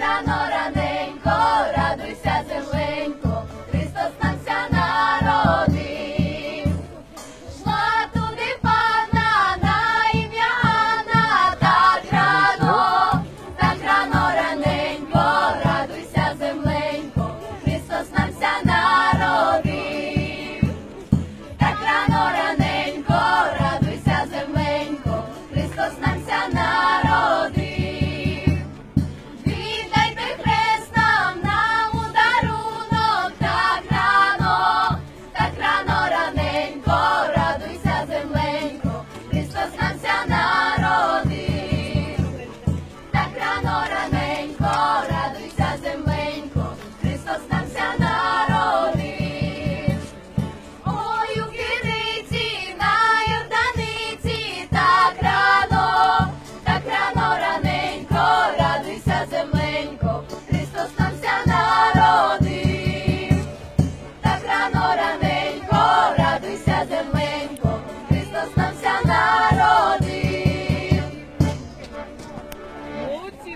рано раненько, радуйся, земленько, Христос намся народив, шла туди пана на ім'я Анна, так рано, так рано раненько, радуйся, земленько, Христос намся народив, так рано раненько, радуйся, земленько, Христос нам.